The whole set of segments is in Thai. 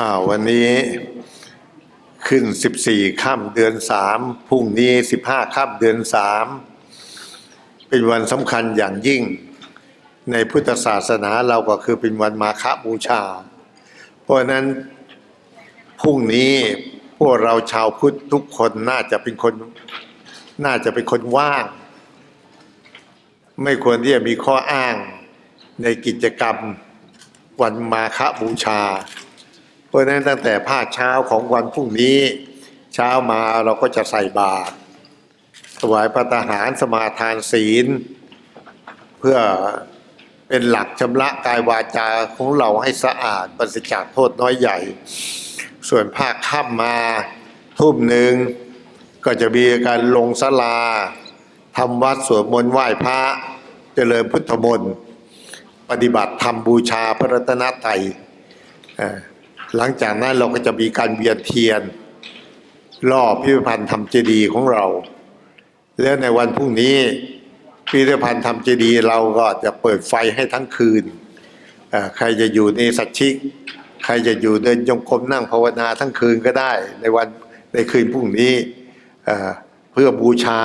อ่าวันนี้ขึ้นสิบสี่ค่ำเดือนสามพรุ่งนี้สิบห้าค่ำเดือนสามเป็นวันสำคัญอย่างยิ่ง ในพุทธศาสนาเราก็คือเป็นวันมาฆบูชา เพราะนั้นพรุ่งนี้พวกเราชาวพุทธทุกคนน่าจะเป็นคนน่าจะเป็นคนว่าง ไม่ควรที่จะมีข้ออ้างในกิจกรรมวันมาฆบูชา ราะฉะนั้นตั้งแต่ภาคเช้าของวันพรุ่งนี้ เช้ามาเราก็จะใส่บาตรถวายพระทหารสมาทานศีล เพื่อเป็นหลักชำระกายวาจาของเราให้สะอาดปราศจากโทษน้อยใหญ่ ส่วนภาคค่ำมาทุ่มหนึ่งก็จะมีการลงสลาทำวัดสวดมนต์ไหว้พระเจริญพุทธมนต์ ปฏิบัติธรรมบูชาพระรัตนตรัยเอ่อ หลังจากนั้นเราก็จะมีการเวียนเทียน รอบพิพิธภัณฑ์ธรรมเจดีย์ของเรา และในวันพรุ่งนี้พิพิธภัณฑ์ธรรมเจดีย์เราก็จะเปิดไฟให้ทั้งคืน ใครจะอยู่ในสัจชิก ใครจะอยู่เดินจงกรมนั่งภาวนาทั้งคืนก็ได้ ในวันในคืนพรุ่งนี้เพื่อบูชา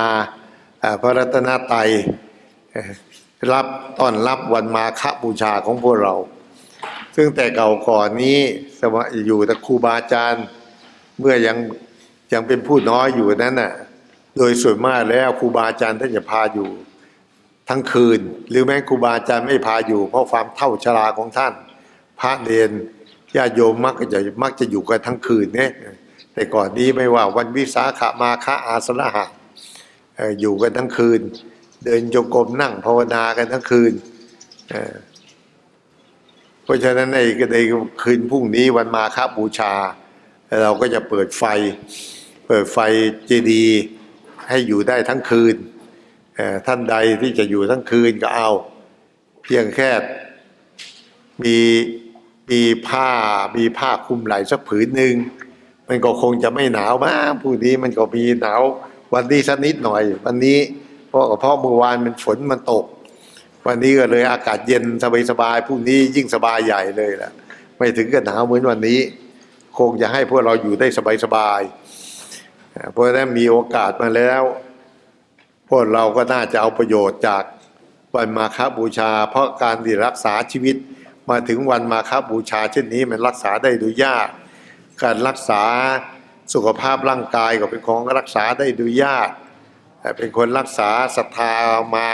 พระรัตนตรัยรับต้อนรับวันมาฆบูชาของพวกเรา ซึ่งแต่เก่าก่อนนี้สมัยอยู่แต่ครูบาอาจารย์ เมื่อยังยังเป็นผู้น้อยอยู่นั้นน่ะ โดยส่วนมากแล้วครูบาอาจารย์ท่านจะพาอยู่ ทั้งคืน หรือแม้ครูบาอาจารย์ไม่พาอยู่ เพราะความเท่าชราของท่าน พระเนนญาโยมมักจะมักจะอยู่กันทั้งคืนเนี่ยแต่ก่อนนี้ไม่ว่าวันวิสาขามาฆอาสนะหะอยู่กันทั้งคืน เดินโยกรมนั่งภาวนากันทั้งคืน เพราะฉะนั้นในในคืนพรุ่งนี้วันมาฆบูชา เราก็จะเปิดไฟ เปิดไฟเจดีย์ให้อยู่ได้ทั้งคืนท่านใดที่จะอยู่ทั้งคืนก็เอา เพียงแค่มีมีผ้ามีผ้าคลุมไหล่สักผืนหนึ่งมันก็คงจะไม่หนาวมากพรุ่งนี้มันก็มีหนาววันนี้สักนิดหน่อย วันนี้เพราะเพราะเมื่อวานมันฝนมันตก วันนี้ก็เลยอากาศเย็นสบายๆพรุ่งนี้ยิ่งสบายใหญ่เลยล่ะไม่ถึงกับหนาวเหมือนวันนี้ คงจะให้พวกเราอยู่ได้สบายๆเอ่อเพราะนั้นมีโอกาสมาแล้ว พวกเราก็น่าจะเอาประโยชน์จากวันมาฆบูชา เพราะการที่รักษาชีวิตมาถึงวันมาฆบูชา เช่นนี้มันรักษาได้โดยยาก การรักษาสุขภาพร่างกายก็เป็นของรักษาได้โดยยากแต่เป็นคนรักษาศรัทธามา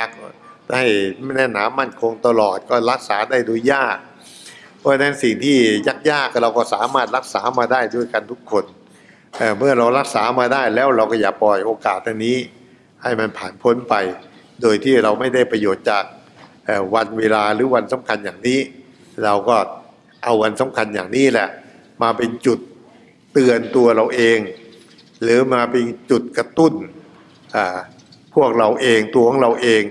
ให้แน่นหนามั่นคงตลอดก็รักษาได้โดยยาก เพราะฉะนั้นสิ่งที่ยากๆเราก็สามารถรักษามาได้ด้วยกันทุกคนเเมื่อเรารักษามาได้แล้วเราก็อย่าปล่อยโอกาสอันนี้ ให้มันผ่านพ้นไป โดยที่เราไม่ได้ประโยชน์จากวันเวลาหรือวันสำคัญอย่างนี้ เราก็เอาวันสำคัญอย่างนี้แหละ มาเป็นจุดเตือนตัวเราเอง หรือมาเป็นจุดกระตุ้นพวกเราเองตัวของเราเอง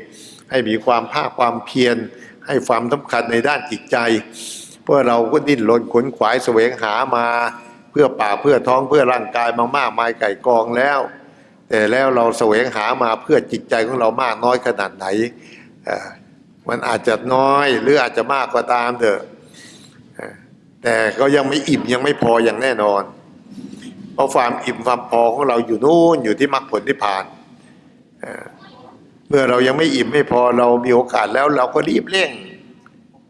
ให้มีความภาคความเพียร ให้ความสำคัญในด้านจิตใจ เพื่อเราก็ดิ้นรนขนขวายแสวงหามา เพื่อป่าเพื่อท้องเพื่อร่างกายมามากมายไก่กองแล้ว แต่แล้วเราแสวงหามาเพื่อจิตใจของเรามากน้อยขนาดไหนมันอาจจะน้อยหรืออาจจะมากก็ตามเถอะแต่ก็ยังไม่อิ่มยังไม่พออย่างแน่นอน เพราะความอิ่มความพอของเราอยู่นู่นอยู่ที่มรรคผลที่ผ่าน เมื่อเรายังไม่อิ่มไม่พอเรามีโอกาสแล้วเราก็รีบเร่ง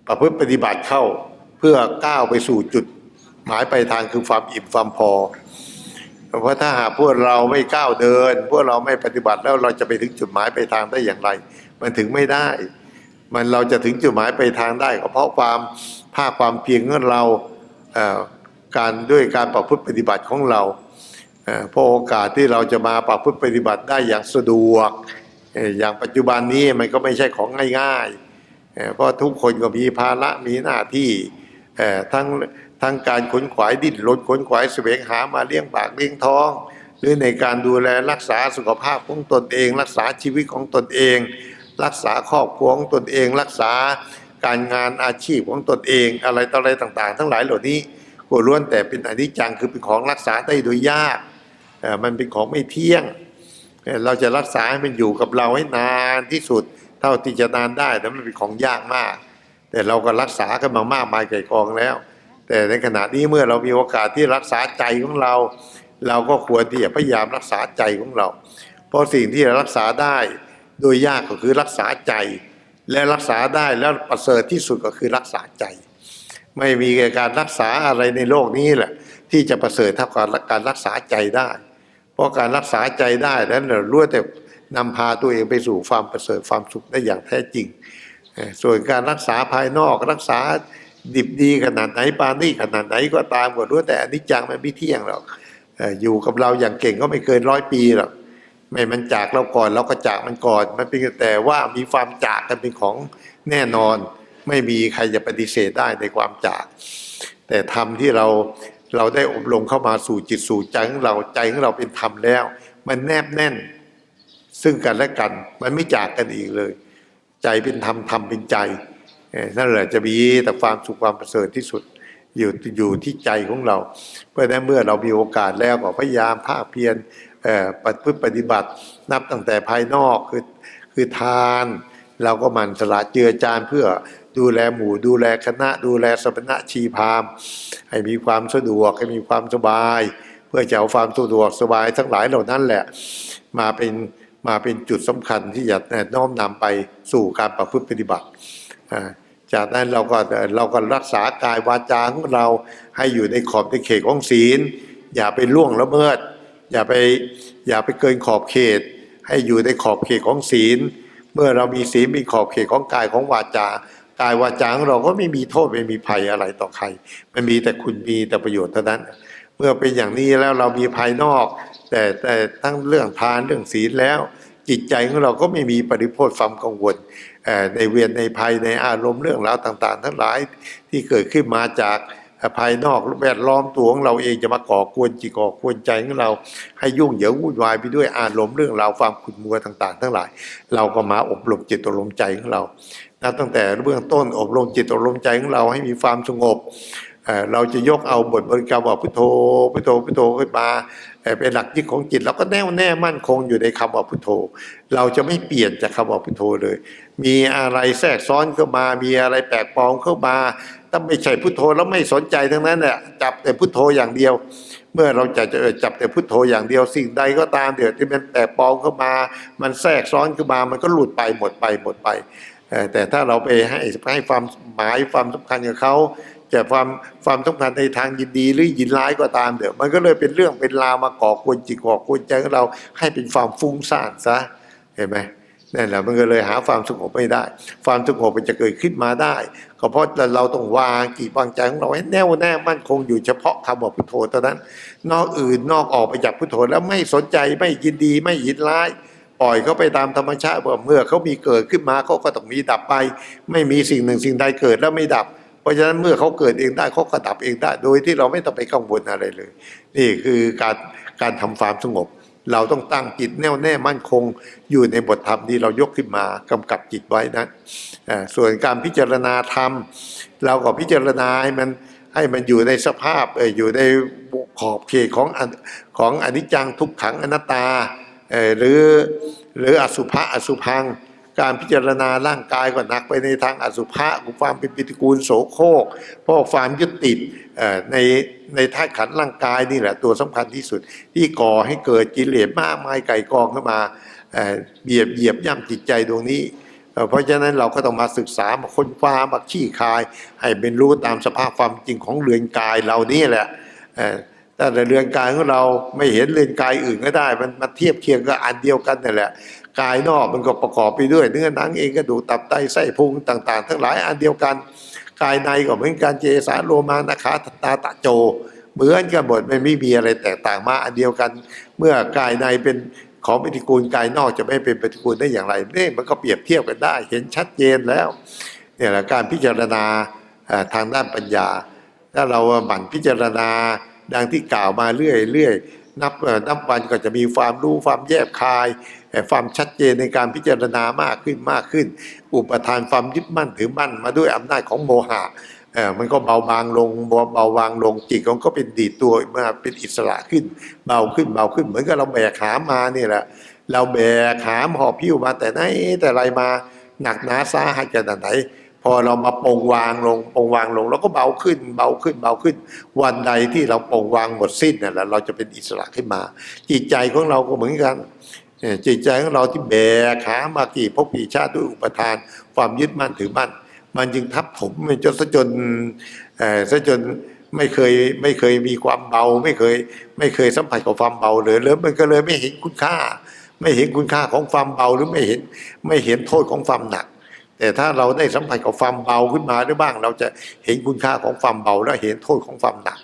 ประพฤติปฏิบัติเข้าเพื่อก้าวไปสู่จุด หมายปลายทางคือความอิ่มความพอ เพราะถ้าหากพวกเราไม่ก้าวเดิน พวกเราไม่ปฏิบัติแล้วเราจะไปถึงจุดหมายปลายทางได้อย่างไร มันถึงไม่ได้ มันเราจะถึงจุดหมายปลายทางได้ก็เพราะความภาคความเพียรของเราการด้วยการประพฤติปฏิบัติของเราเพราะโอกาสที่เราจะมาประพฤติปฏิบัติได้อย่างสะดวก อย่างปัจจุบันนี้มันก็ไม่ใช่ของง่ายๆ เพราะทุกคนก็มีภาระมีหน้าที่ทั้งทั้งการขนขวายดิ้นรนขนขวายแสวงหามาเลี้ยงปากเลี้ยงท้อง หรือในการดูแลรักษาสุขภาพของตนเอง รักษาชีวิตของตนเอง รักษาครอบครัวของตนเอง รักษาการงานอาชีพของตนเองอะไรต่ออะไรต่าง ๆ ทั้งหลายเหล่านี้ก็ล้วนแต่เป็นอนิจจังคือเป็นของรักษาได้โดยยากมันเป็นของไม่เที่ยง เราจะรักษาให้มันอยู่กับเราให้นานที่สุด เท่าที่จะนานได้แต่มันเป็นของยากมาก แต่เราก็รักษากันมามากมายไก่กองแล้ว แต่ในขณะนี้เมื่อเรามีโอกาสที่รักษาใจของเรา เราก็ควรที่จะพยายามรักษาใจของเรา เพราะสิ่งที่เรารักษาได้โดยยากก็คือรักษาใจ และรักษาได้แล้วประเสริฐที่สุดก็คือรักษาใจ ไม่มีการรักษาอะไรในโลกนี้แหละที่จะประเสริฐเท่ากับการรักษาใจได้ เพราะการรักษาใจได้นั้นเรารู้แต่นำพาตัวเองไปสู่ความประเสริฐความสุขได้อย่างแท้จริง ส่วนการรักษาภายนอกรักษาดิบดีขนาดไหนปานนี่ขนาดไหนก็ตามก็รู้แต่อนิจจังมันไม่เที่ยงหรอกเอ่ออยู่กับเราอย่างเก่งก็ไม่เกินร้อยปีหรอกไม่มันจากเราก่อนเราก็จากมันก่อน มันเป็นแต่ว่ามีความจากกันเป็นของแน่นอน ไม่มีใครจะปฏิเสธได้ในความจาก แต่ธรรมที่เรา เราได้อบรมเข้ามาสู่จิตสู่ใจของเราใจของเราเป็นธรรมแล้ว มันแนบแน่น ซึ่งกันและกัน มันไม่จากกันอีกเลย ใจเป็นธรรมธรรมเป็นใจนั่นแหละจะมีแต่ความสุขความประเสริฐที่สุดอยู่อยู่ที่ใจของเรา เพราะนั้นเมื่อเรามีโอกาสแล้วก็พยายามภาคเพียรปฏิพฤติปฏิบัติ นับตั้งแต่ภายนอกคือคือทาน เราก็มันสละเจือจานเพื่อ ดูแลหมู่ ดูแลคณะ ดูแลสมณะชีพามให้มีความสะดวกให้มีความสบาย เพื่อจะเอาความสะดวกสบายทั้งหลายเหล่านั้นแหละ มาเป็นมาเป็นจุดสำคัญที่จะน้อมนำไปสู่การประพฤติปฏิบัติจากนั้นเราก็เราก็รักษากายวาจาของเราให้อยู่ในขอบในเขตของศีล อย่าไปล่วงละเมิด อย่าไปอย่าไปเกินขอบเขต ให้อยู่ในขอบเขตของศีล เมื่อเรามีศีลมีขอบเขตของกายของวาจา กายวาจาของเราก็ไม่มีโทษไม่มีภัยอะไรต่อใคร มันมีแต่คุณมีแต่ประโยชน์เท่านั้น เมื่อเป็นอย่างนี้แล้วเรามีภายนอก แต่แต่ทั้งเรื่องทานเรื่องศีลแล้ว จิตใจของเราก็ไม่มีปริโภทความกังวลในเวียนในภัยในอารมณ์เรื่องราวต่าง ๆ ทั้งหลายที่เกิดขึ้นมาจากภายนอกแวดล้อมตัวของเราเองจะมาก่อกวนจิตก่อกวนใจของเราให้ยุ่งเหยิงวุ่นวายไปด้วยอารมณ์เรื่องราวความขุ่นมัวต่าง ๆ ทั้งหลาย เราก็มาอบรมจิตอบรมใจของเรา นับตั้งแต่เบื้องต้นอบรมจิตอบรมใจของเราให้มีความสงบเราจะยกเอาบทบริกรรมว่าพุทโธพุทโธพุทโธขึ้นมาเป็นหลักยึดของจิตเราก็แน่วแน่มั่นคงอยู่ในคำว่าพุทโธ เราจะไม่เปลี่ยนจากคำว่าพุทโธเลย มีอะไรแทรกซ้อนเข้ามา มีอะไรแปลกปลอมเข้ามาถ้าไม่ใช่พุทโธแล้วไม่สนใจทั้งนั้นเนี่ยจับแต่พุทโธอย่างเดียว เมื่อเราจะจะจับแต่พุทโธอย่างเดียวสิ่งใดก็ตามเดี๋ยวที่มันแปลกปลอมเข้ามา มันแทรกซ้อนเข้ามามันก็หลุดไปหมดไปหมดไป แต่ถ้าเราไปให้ให้ความหมายความสำคัญกับเขาจะความความสำคัญในทางยินดีหรือยินร้ายก็ตามเดี๋ยวมันก็เลยเป็นเรื่องเป็นราวมาก่อกวนจิตก่อกวนใจของเราให้เป็นความฟุ้งซ่านซะเห็นไหมนั่นแหละมันก็เลยหาความสงบไม่ได้ ความสงบมันจะเกิดขึ้นมาได้ ก็เพราะเราต้องวางกีดวางใจของเราให้แน่วแน่มั่นคงอยู่เฉพาะคำว่าพุทโธเท่านั้น นอกอื่นนอกออกไปจากพุทโธแล้วไม่สนใจไม่ยินดีไม่ยินร้าย ปล่อยเขาไปตามธรรมชาติว่าเมื่อเขามีเกิดขึ้นมาเขาก็ต้องมีดับไป ไม่มีสิ่งหนึ่งสิ่งใดเกิดแล้วไม่ดับ เพราะฉะนั้นเมื่อเขาเกิดเองได้เขาก็ดับเองได้ โดยที่เราไม่ต้องไปกังวลอะไรเลย นี่คือการการทำความสงบ เราต้องตั้งจิตแน่วแน่มั่นคง อยู่ในบทธรรมที่เรายกขึ้นมากำกับจิตไว้นั้นอ่าส่วนการพิจารณาธรรม เราก็พิจารณาให้มันให้มันอยู่ในสภาพอยู่ในขอบเขตของของอนิจจังทุกขังอนัตตา หรือหรืออสุภะอสุพัง การพิจารณาร่างกายก็หนักไปในทางอสุภะความเป็นปฏิกูลโสโครกเพราะความยึดติดในในธาตุขันร่างกายนี่แหละตัวสำคัญที่สุด ที่ก่อให้เกิดกิเลสมากมายไก่กองขึ้นมาเบียบเหยียบย่ำจิตใจดวงนี้เพราะฉะนั้นเราก็ต้องมาศึกษามาค้นคว้ามาขี้คาย ให้เป็นรู้ตามสภาพความจริงของเรือนกายเรานี่แหละ แต่เรือนกายของเราไม่เห็นเรือนกายอื่นก็ได้ มันมาเทียบเคียงกับอันเดียวกันนั่นแหละกายนอกมันก็ประกอบไปด้วย เนื้อหนังเองกระดูกตับไตไส้พุงต่าง ๆ ทั้งหลายอันเดียวกัน กายในก็เหมือนกันเจสาโลมานาคาตาตะโจ เหมือนกันหมดไม่ไม่มีอะไรแตกต่างมาอันเดียวกัน เมื่อกายในเป็นของปฏิกูลกายนอกจะไม่เป็นปฏิกูลได้อย่างไรเนี่ยมันก็เปรียบเทียบกันได้ เห็นชัดเจนแล้วเนี่ยแหละการพิจารณาทางด้านปัญญา ถ้าเราหมั่นพิจารณา ดังที่กล่าวมาเรื่อยเรื่อยนับนับวันก็จะมีความรู้ความแยบคายความชัดเจนในการพิจารณามากขึ้นมากขึ้น อุปทานความยึดมั่นถือมั่นมาด้วยอำนาจของโมหะเออมันก็เบาบางลงเบาบางลงจิตของก็เป็นดีตัวมาเป็นอิสระขึ้น เบาขึ้นเบาขึ้นเหมือนกับเราแบกหามมาเนี่ยแหละ เราแบกหามหอบพิ้วมาแต่ไหนแต่ไรมาหนักหนาสาหัสขนาดไหน พอเรามาปลงวางลงปลงวางลงเราก็เบาขึ้น เบาขึ้นเบาขึ้น วันใดที่เราปลงวางหมดสิ้นนั่นแหละเราจะเป็นอิสระขึ้นมา จิตใจของเราก็เหมือนกันจิตใจของเราที่แบกขามากี่ภพกี่ชาติด้วยอุปทาน ความยึดมั่นถือมั่นมันจึงทับถมมันจนซะจนเออซะจนไม่เคยไม่เคยมีความเบา ไม่เคยไม่เคยสัมผัสกับความเบาเลยแล้วมันก็เลยไม่เห็นคุณค่า ไม่เห็นคุณค่าของความเบาหรือไม่เห็นไม่เห็นโทษของความหนัก แต่ถ้าเราได้สัมผัสกับความเบาขึ้นมาด้วยบ้าง เราจะเห็นคุณค่าของความเบาและเห็นโทษของความหนัก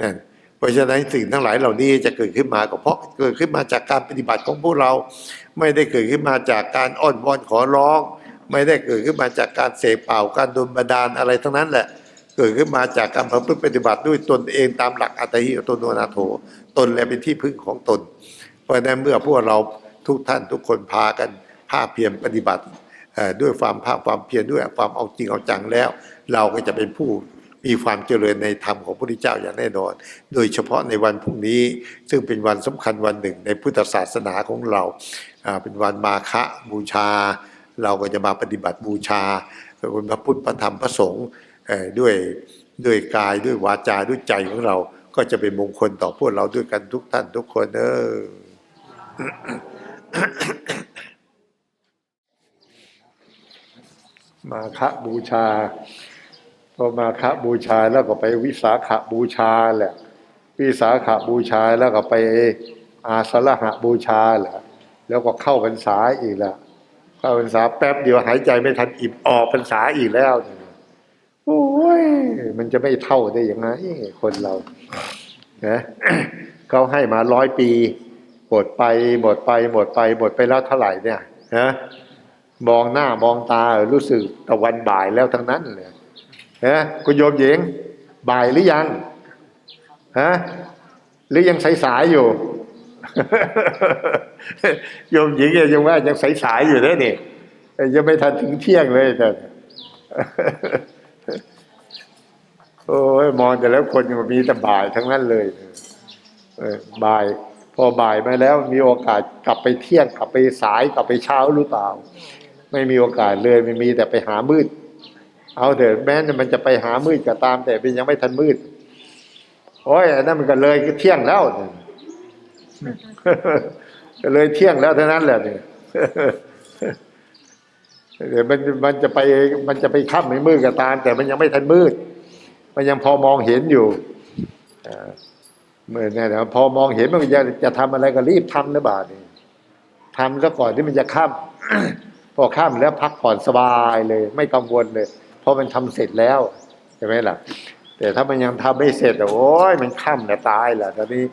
นั่นเพราะฉะนั้นสิ่งทั้งหลายเหล่านี้จะเกิดขึ้นมาก็เพราะเกิดขึ้นมาจากการปฏิบัติของพวกเรา ไม่ได้เกิดขึ้นมาจากการอ้อนวอนขอร้อง ไม่ได้เกิดขึ้นมาจากการเสกเป่าการดนบันดาลอะไรทั้งนั้นแหละ เกิดขึ้นมาจากการประพฤติปฏิบัติด้วยตนเองตามหลักอัตติโตโนนาโถตนและเป็นที่พึ่งของตน เพราะฉะนั้นเมื่อพวกเราทุกท่านทุกคนพากันภาคเพียรปฏิบัติ ด้วยความภาคความเพียรด้วยความเอาจริงเอาจังแล้ว เราก็จะเป็นผู้มีความเจริญในธรรมของพระพุทธเจ้าอย่างแน่นอน โดยเฉพาะในวันพรุ่งนี้ ซึ่งเป็นวันสำคัญวันหนึ่งในพุทธศาสนาของเรา เป็นวันมาฆบูชา เราก็จะมาปฏิบัติบูชาพระพุทธพระธรรมพระสงฆ์ด้วยด้วยกายด้วยวาจาด้วยใจของเรา ก็จะเป็นมงคลต่อพวกเราด้วยกันทุกท่านทุกคนเออ มาฆบูชาพอมาฆบูชาแล้วก็ไปวิสาขบูชาแหละ วิสาขบูชาแล้วก็ไปอาสาฬหบูชาแหละแล้วก็เข้าพรรษาอีกแล้วเข้าพรรษาแป๊บเดียวหายใจไม่ทันอิ่มออกพรรษาอีกแล้วโอ้ยมันจะไม่เท่าได้ยังไงคนเรานะเขาให้มาร้อยปีหมดไปหมดไปหมดไปหมดไปแล้วเท่าไหร่เนี่ยนะ มองหน้ามองตารู้สึกตะวันบ่ายแล้วทั้งนั้นเลยนะคุณโยมหญิงบ่ายหรือยังฮะหรือยังสายๆอยู่ โยมหญิงยังว่ายังสายๆอยู่นะนี่ยังไม่ทันถึงเที่ยงเลยแต่โอ้ยมองแต่แล้วคนมันมีแต่บ่ายทั้งนั้นเลยเออบ่าย พอบ่ายมาแล้วมีโอกาสกลับไปเที่ยงกลับไปสายกลับไปเช้าหรือเปล่า ไม่มีโอกาสเลยไม่มีแต่ไปหามืด เอาเถอะแม้มันจะไปหามืดก็ตาม แต่เป็นยังไม่ทันมืด โอ้ยอันนั่นมันก็เลยเที่ยงแล้วก็เลยเที่ยงแล้วเท่านั้นแหละเนี่ยเดี๋ยวมันมันจะไปมันจะไปค่ำไม่มืดก็ตาม แต่มันยังไม่ทันมืด มันยังพอมองเห็นอยู่เมื่อเนี่ยนะพอมองเห็นมันจะจะทำอะไรก็รีบทำนะบาทนี่ทำซะก่อนที่มันจะค่ำ พอค่ำแล้วพักผ่อนสบายเลย ไม่กังวลเลย เพราะมันทำเสร็จแล้วใช่ไหมล่ะ แต่ถ้ามันยังทำไม่เสร็จโอ้ยมันค่ำเนี่ยตายแหละตอนนี้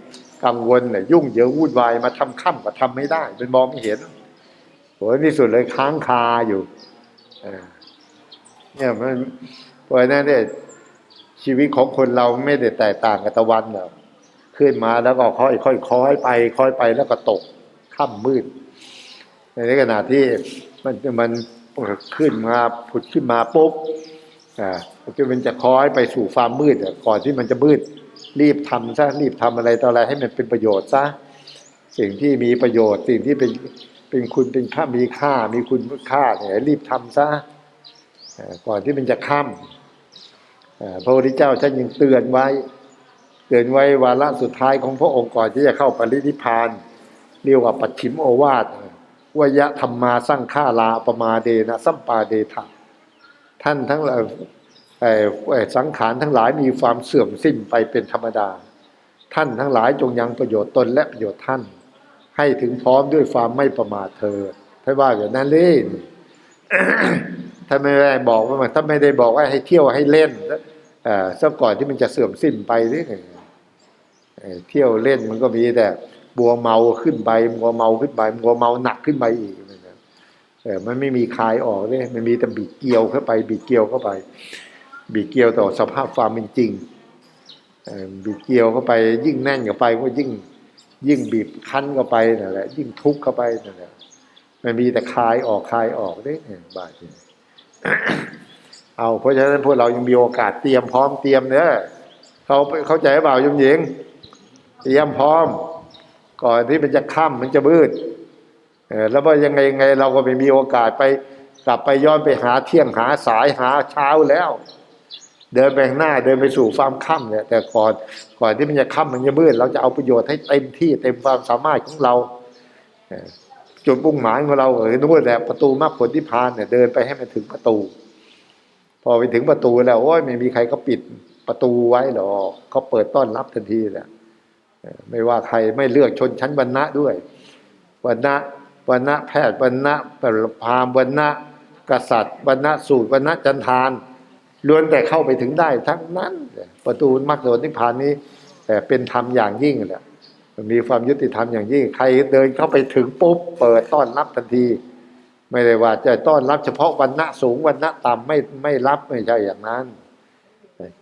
กังวลเนี่ยยุ่งเหยิงวุ่นวายมาทำค่ำก็ทำไม่ได้เป็นมองไม่เห็นโอ้ยที่สุดเลยค้างคาอยู่เนี่ยมันเพราะฉะนั้นเนี่ยชีวิตของคนเราไม่ได้แตกต่างกับตะวันหรอกขึ้นมาแล้วก็ค่อยค่อยค่อยไป ค่อยไปแล้วก็ตกค่ำมืด ในขณะที่มันมันขึ้นมาผุดขึ้นมาปุ๊บอ่ามันจะคล้อยไปสู่ความมืดก่อนที่มันจะมืดรีบทำซะรีบทำอะไรต่ออะไรให้มันเป็นประโยชน์ซะสิ่งที่มีประโยชน์สิ่งที่เป็นเป็นคุณเป็นค่ามีค่ามีคุณค่าเนี่ยรีบทำซะก่อนที่มันจะค่ำพระพุทธเจ้าท่านยังเตือนไว้ เตือนไว้วาระสุดท้ายของพระองค์ก่อนที่จะเข้าปรินิพพานเรียกว่าปัจฉิมโอวาท วยะธรรมาสร้างฆ่าลาปมาเดนะสัมปาเดทะท่านทั้งหลายสังขารทั้งหลายมีความเสื่อมสิ้นไปเป็นธรรมดา ท่านทั้งหลายจงยังประโยชน์ตนและประโยชน์ท่าน ให้ถึงพร้อมด้วยความไม่ประมาทเธอท่านว่าอย่างนั้นเล่นถ้าไม่ได้บอกว่ามันถ้าไม่ได้บอกว่าให้เที่ยวให้เล่นเอ่อซะก่อนที่มันจะเสื่อมสิ้นไปนี่เอ่อเที่ยวเล่นมันก็มีแต่ บัวเมาขึ้นไปบัวเมาขึ้นไปบัวเมาหนักขึ้นไปอีกนะเออมันไม่มีคลายออกเลยมันมีแต่บีบเกลียวเข้าไปบีบเกลียวเข้าไป บีบเกลียวต่อสภาพความเป็นจริงบีบเกลียวเข้าไป ยิ่งแน่นเข้าไปก็ยิ่งยิ่งบีบคั้นเข้าไปนั่นแหละ ยิ่งทุกข์เข้าไปนั่นแหละมันมีแต่คลายออกคลายออกเด้เนี่ยบาดเนี่ยเอาเพราะฉะนั้นพวกเรายังมีโอกาสเตรียมพร้อมเตรียมเนอะเขาเข้าใจเปล่ายมหญิงเตรียมพร้อม ก่อนที่มันจะค่ำมันจะมืดเออแล้วว่ายังไงยังไงเราก็ไม่มีโอกาสไปกลับไปย้อนไปหาเที่ยงหาสายหาเช้าแล้ว เดินไปข้างหน้าเดินไปสู่ความค่ำเนี่ยแต่ก่อนก่อนที่มันจะค่ำมันจะมืดเราจะเอาประโยชน์ให้เต็มที่เต็มความสามารถของเราจุดมุ่งหมายของเราเออนู่นแหละประตูมรรคผลที่พานเนี่ยเดินไปให้มันถึงประตู พอไปถึงประตูแล้วโอ้ยไม่มีใครก็ปิดประตูไว้หรอกเขาเปิดต้อนรับทันทีแหละ ไม่ว่าใครไม่เลือกชนชั้นวรรณะด้วยวรรณะวรรณะแพทย์วรรณะปรพามวรรณะกษัตริย์วรรณะสูตรวรรณะจันทานล้วนแต่เข้าไปถึงได้ทั้งนั้น ประตูมรรคผลนิพพานนี้แต่เป็นธรรมอย่างยิ่งแหละมีความยุติธรรมอย่างยิ่ง ใครเดินเข้าไปถึงปุ๊บเปิดต้อนรับทันที ไม่ได้ว่าจะต้อนรับเฉพาะวันณะสูงวันณะต่ำไม่ไม่รับไม่ใช่อย่างนั้น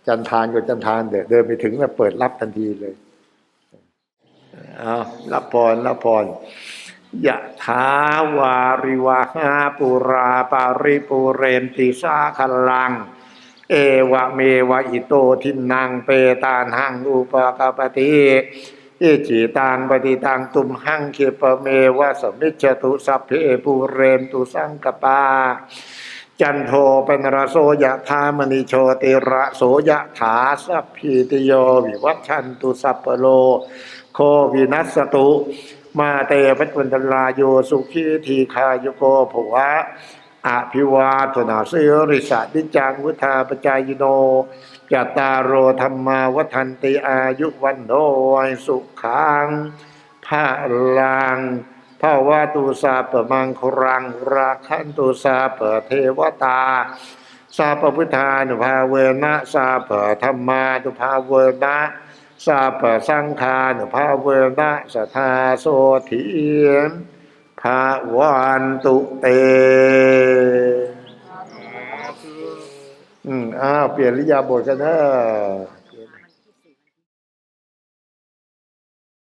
จันทานกับจันทานเดินเดินไปถึงแล้วเปิดรับทันทีเลย เอารับพรรับพรยะถาวาริวหาปุราปาริปุเรนติสาคลัง เอวะเมวะอิโตทินังเปตานหังอุปกปติอิจิตังปฏิตังตุมหังคิปเมวะสมิจตุสัพเพปุเรนตุสังกปา จันโทเป็นรโสยะธามณิโชติระโสยะถาสัพพีติโยวิวัชันตุสัพพโล โควินัสตุ มาเตปัจจุบันลาโยสุขีทีคายุโกภวะอภิวาทนาเสริสาดิจังวุธาปจายโนจตารโรธรรมาวันติอายุวันโนสุขังภาลังภาวะตุสาปมังครังราคันตุสาปเทวตา สาปพุทธานุภาเวนะสาปะธรรมานุภาเวนะ สาปะสังฆานุภาเวนะสัทธาโสถีนภาวันตุเตอืมอ้าวเปลี่ยนริยาบทกันเนอะ